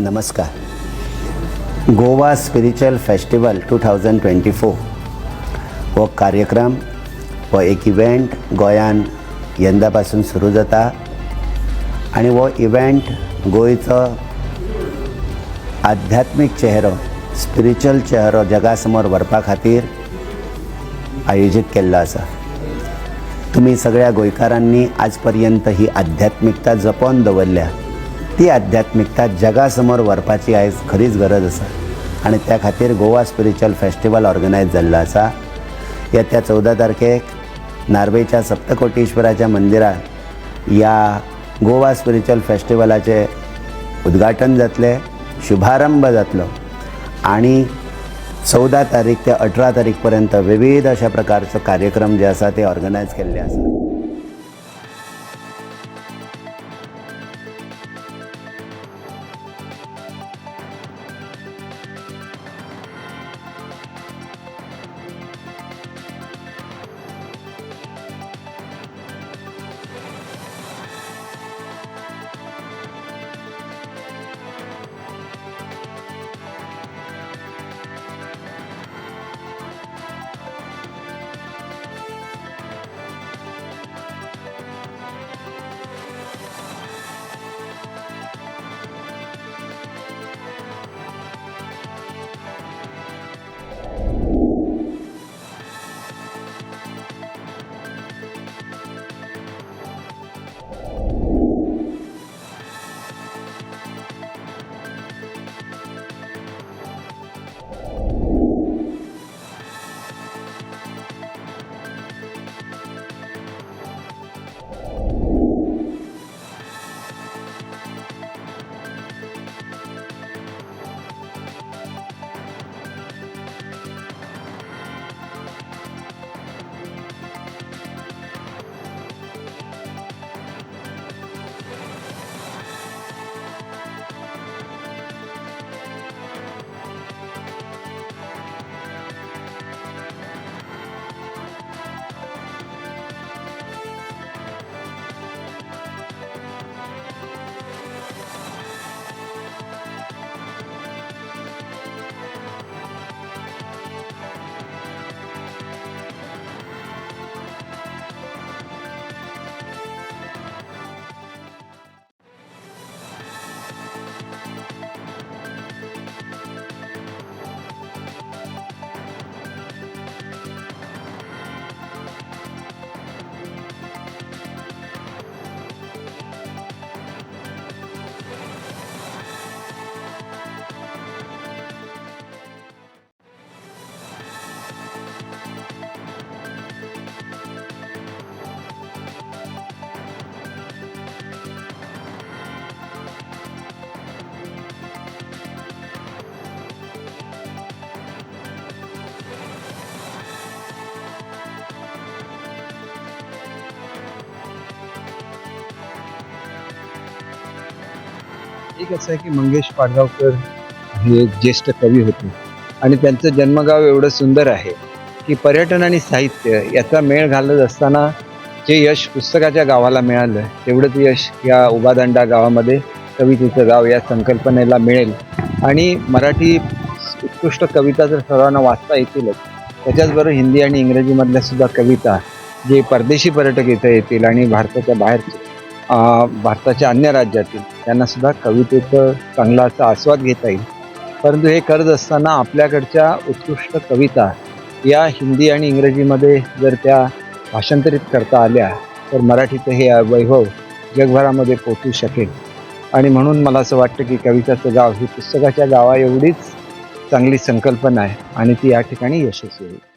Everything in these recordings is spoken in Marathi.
नमस्कार. Goa spiritual festival two thousand twenty four हो कार्यक्रम हो एक इव्हेंट गोंयान यंदा पासून सुरू जाता आनी हो इव्हेंट गोंयचो आध्यात्मीक चेहरो स्पिरिच्युअल चेहरो जगा समोर व्हरपा खातीर आयोजीत केल्लो आसा. तुम्ही सगळ्या गोंयकारांनी आज पर्यंत ही आध्यात्मिकता जपोवन दवरल्या. ती आध्यात्मिकता जगा समोर व्हरपाची आयज खरीच गरज आसा आनी त्या खातीर गोवा स्पिरिच्युअल फेस्टिवल ऑर्गनायज जाल्लो आसा येत्या चवदा तारखेक नार्वेच्या सप्तकोटेश्वराच्या मंदिरात या गोवा स्पिरिच्युअल फेस्टिवलाचे उद्घाटन जातले शुभारंभ जातलो. आणि चवदा तारीख ते अठरा तारीख पर्यंत विविध अशा प्रकारचो कार्यक्रम जे आसा ते ऑर्गनायज केल्ले आसा एक असं आहे की मंगेश पाडगावकर हे एक ज्येष्ठ कवी होते. आणि त्यांचं जन्मगाव एवढं सुंदर आहे की पर्यटन आणि साहित्य याचा मेळ घालत असताना जे यश पुस्तकाच्या गावाला मिळालं तेवढंच यश या उबादांडा गावामध्ये कवितेचं गाव या संकल्पनेला मिळेल. आणि मराठी उत्कृष्ट कविता जर सर्वांना वाचता येतीलच त्याच्याचबरोबर हिंदी आणि इंग्रजीमधल्या सुद्धा कविता जे परदेशी पर्यटक इथं येतील आणि भारताच्या बाहेर भारताच्या अन्य राज्यातील त्यांना सुद्धा कवितेचं चांगला असा आस्वाद घेता येईल. परंतु हे करत असताना आपल्याकडच्या उत्कृष्ट कविता या हिंदी आणि इंग्रजीमध्ये जर त्या भाषांतरित करता आल्या तर मराठीचं हे वैभव जगभरामध्ये पोचू शकेल. आणि म्हणून मला असं वाटतं की कविताचं गाव ही पुस्तकाच्या गावाएवढीच चांगली संकल्पना आहे आणि ती या ठिकाणी यशस्वी होईल.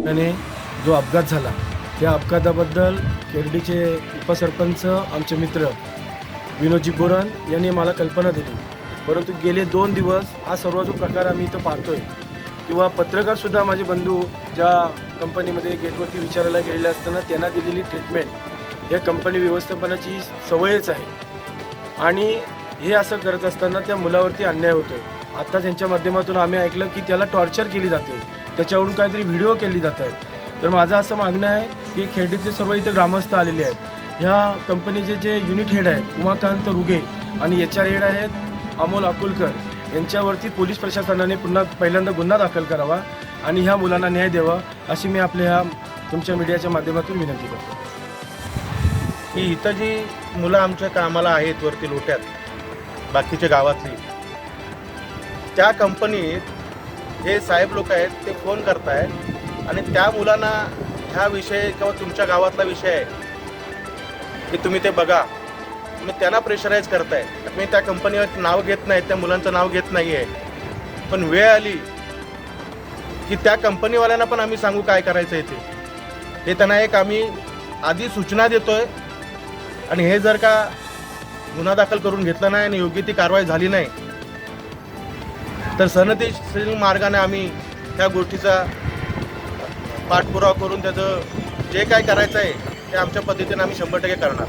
ठिकाणी जो अपघात झाला त्या अपघाताबद्दल केरडीचे उपसरपंच आमचे मित्र विनोदजी बोरन यांनी मला कल्पना दिली. परंतु गेले दोन दिवस हा सर्व जो प्रकार आम्ही इथं पाहतोय किंवा पत्रकारसुद्धा माझे बंधू ज्या कंपनीमध्ये गेटवरती विचारायला गेलेले असताना त्यांना दिलेली ट्रीटमेंट या कंपनी व्यवस्थापनाची सवयच आहे. आणि हे असं करत असताना त्या मुलावरती अन्याय होतो आत्ता त्यांच्या माध्यमातून आम्ही ऐकलं की त्याला टॉर्चर केली जाते. त्याच्यावरून काहीतरी व्हिडिओ केली जात आहेत. तर माझं असं मागणं आहे की खेडीतले सर्व इथे ग्रामस्थ आलेले आहेत. ह्या कंपनीचे जे युनिट हेड आहेत उमाकांत रुगे आणि एच आर हेड आहेत अमोल अकुलकर. यांच्यावरती पोलीस प्रशासनाने पुन्हा पहिल्यांदा गुन्हा दाखल करावा आणि ह्या मुलांना न्याय द्यावा अशी मी आपल्या ह्या तुमच्या मीडियाच्या माध्यमातून विनंती करतो. की इथं जी मुलं आमच्या कामाला आहेत वरती लोट्यात बाकीच्या गावातली त्या कंपनीत जे साहेब लोक आहेत ते फोन करतायत. आणि त्या मुलांना ह्या विषय किंवा तुमच्या गावातला विषय आहे की तुम्ही ते बघा. तुम्ही त्यांना प्रेशराईज करताय. तुम्ही त्या कंपनीवर नाव घेत नाहीत त्या मुलांचं नाव घेत नाही आहे पण वेळ आली की त्या कंपनीवाल्यांना पण आम्ही सांगू काय करायचं आहे ते. हे त्यांना एक आम्ही आधी सूचना देतोय. आणि हे जर का गुन्हा दाखल करून घेतला नाही आणि योग्य ती कारवाई झाली नाही तर सनदेशील मार्गाने आम्ही त्या गोष्टीचा पाठपुरावा करून त्याचं जे काय करायचं आहे ते आमच्या पद्धतीने आम्ही शंभर टक्के करणार.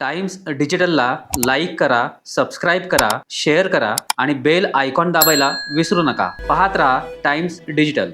टाइम्स डिजिटलला लाईक करा सबस्क्राईब करा शेअर करा आणि बेल आयकॉन दाबायला विसरू नका. पाहत राहा टाइम्स डिजिटल.